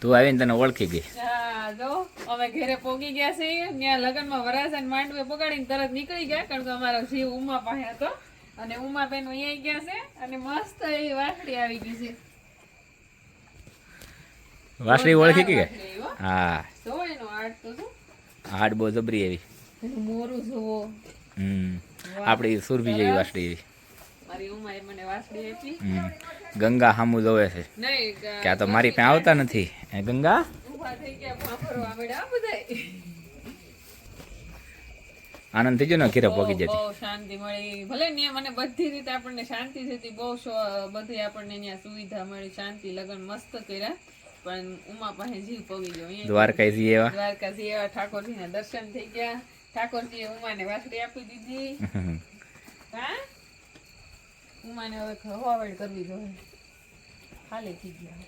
તું આવીને તને ઓળખી ગઈ જો અમે ઘરે પોગી ગયા છે ત્યાં લગ્નમાં વરાસા ને માંડવે પગાડીને તરત નીકળી ગયા કારણ કે અમારો જીવ ઉમા પાસે હતો. અને ઉમા બેન અહીંયા ગયા છે અને મસ્ત એવી વાસળી આવી ગઈ છે. વાસળી ઓળખી ગઈ હો. જો એનો આર્ટ તો શું બહુ જબરી એવી. મોરું જોવો હમ. આપણી સુરભી જેવી વાસળી એવી. મારી ઉમાએ મને વાસળી આપી ગંગા હામુ જોવે છે. કે આ તો મારી પાસે આવતા નથી. ગંગા? આનંદ થઈ ગયો ને ઘીરે પોગી જતી. બહુ શાંતિ મળી. ભલે ને મને બધી રીતે આપણને શાંતિ થતી બહુ બધી આપણને ત્યાં સુવિધા મળી શાંતિ લગન મસ્ત કર્યા. પણ ઉમા પાસે જીવ પગી ગયો. અહીંયા દ્વારકા જઈએ એવા. દ્વારકાથી એવા ઠાકોરજીના દર્શન થઈ ગયા. ઠાકોરજીએ ઉમાને વાસડી આપી દીધી. હા? ઉમાને હવે ખવાવડ કરવી જોઈએ. હાલે થઈ ગયા.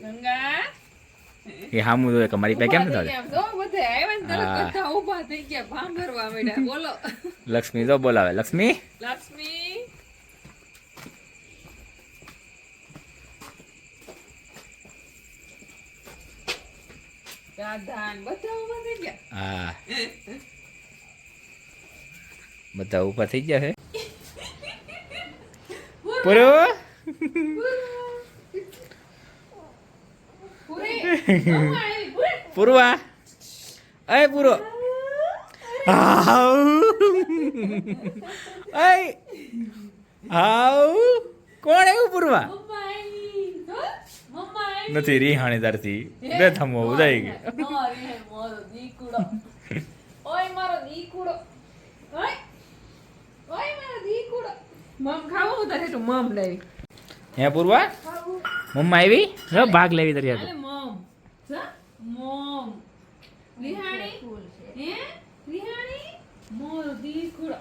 ગંગા? એ હામું જોવે કે મારી પે કેમ જો બધે આવ્યા ને હા. ઊભા થઈ ગયા. ભાંભરવા માંડ્યા. બોલો. લક્ષ્મી જો બોલાવે. લક્ષ્મી? લક્ષ્મી? બધા ઊભા હા. થઈ ગયા છે પૂરો? પૂરવા? અય પૂરો. અય હાઉ. કોણ એવું પૂરવા? નથી રીહાણી તારથી. બે થમો ઉદાઈ ગયો ઓય મારો દીકુડો ઓય મમ ખાવું તારે તું મમ લેવી. હે પૂર્વા? મમ્મા આવી? જો ભાગ લેવી તારી હાથે. મમ. જા મમ. રિહાણી? હે? રિહાણી? મોર દીકુડો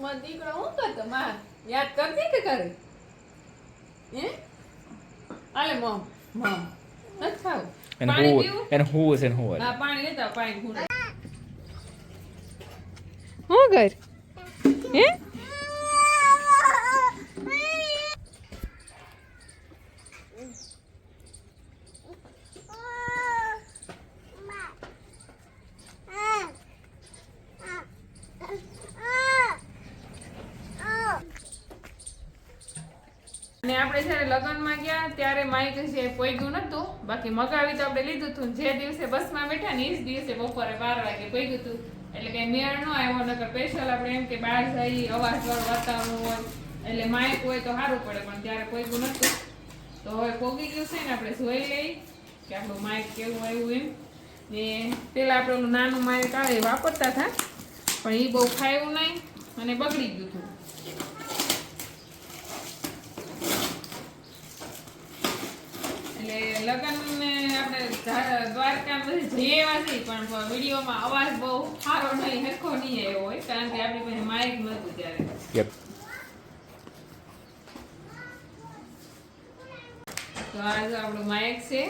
મારો દીકરો હું કરતો માં યાદ કરતી કે કરે? હે? આલે મમ મમ. નથી ખાવું. એને પાણી હું પીવું? એને હું છે ને હું હા પાણી લેતા પાણી હું હું કર હે? આપણે જ્યારે લગ્નમાં ગયા, ત્યારે માઇક છે પોગ્યું નતું. બાકી મગાવી તો આપણે લીધું હતું જે દિવસે બસમાં બેઠા ને એ જ દિવસે બપોરે બાર વાગે પોગ્યું હતું એટલે કઈ મેળ ન આવ્યો, નકર સ્પેશિયલ આપણે એમ કે બહાર જઈ અવાજ વાળું વાતાવરણ હોય. એટલે માઇક હોય તો સારું પડે, પણ ત્યારે પોઈગું નતું. તો હવે પોગી ગયું છે ને આપણે જોઈ લઈ કે આપણું માઇક કેવું આવ્યું એમ. ને પેલા આપણે નાનું માઇક આવે વાપરતા હતા, પણ એ બહુ ખાયું નહીં અને બગડી ગયું હતું એટલે લગન આપણે દ્વારકા બધી જઈ આવ્યા છીએ પણ વિડીયોમાં અવાજ બહુ સારો નહીં હરખો નહીં આવ્યો હોય કારણ કે આપણી પાસે માઇક નહોતું ત્યારે. તો આ આપણું માઇક છે.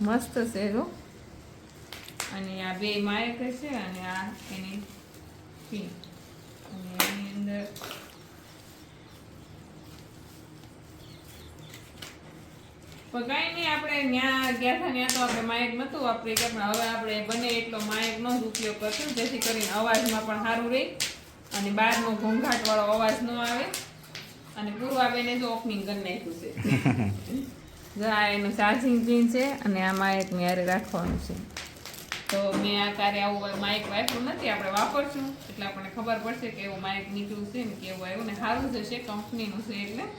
મસ્ત છે જો. અને આ બે માઇક છે અને આ એની પિન અને એની અંદર પણ કાંઈ નહીં આપણે ત્યાં ગયા હતા ત્યાં તો આપણે માઇક નહોતું વાપરી કે પણ હવે આપણે બને એટલો માઇકનો જ ઉપયોગ કરશું જેથી કરીને અવાજમાં પણ સારું રહે અને બહારનો ઘોંઘાટ વાળો અવાજ ન આવે. અને પૂર્વાબેને જો ઓપનિંગ કરી નાખ્યું છે. જો આ એનું ચાર્જિંગ પિન છે અને આ માઇક ને યારે રાખવાનું છે. તો મેં આ તારે આવું માઇક વાપર્યું નથી આપણે વાપરશું. એટલે આપણને ખબર પડશે કે એવું માઇક નીકળ્યું છે ને કેવું આવ્યું ને સારું જશે કંપનીનું છે એટલે.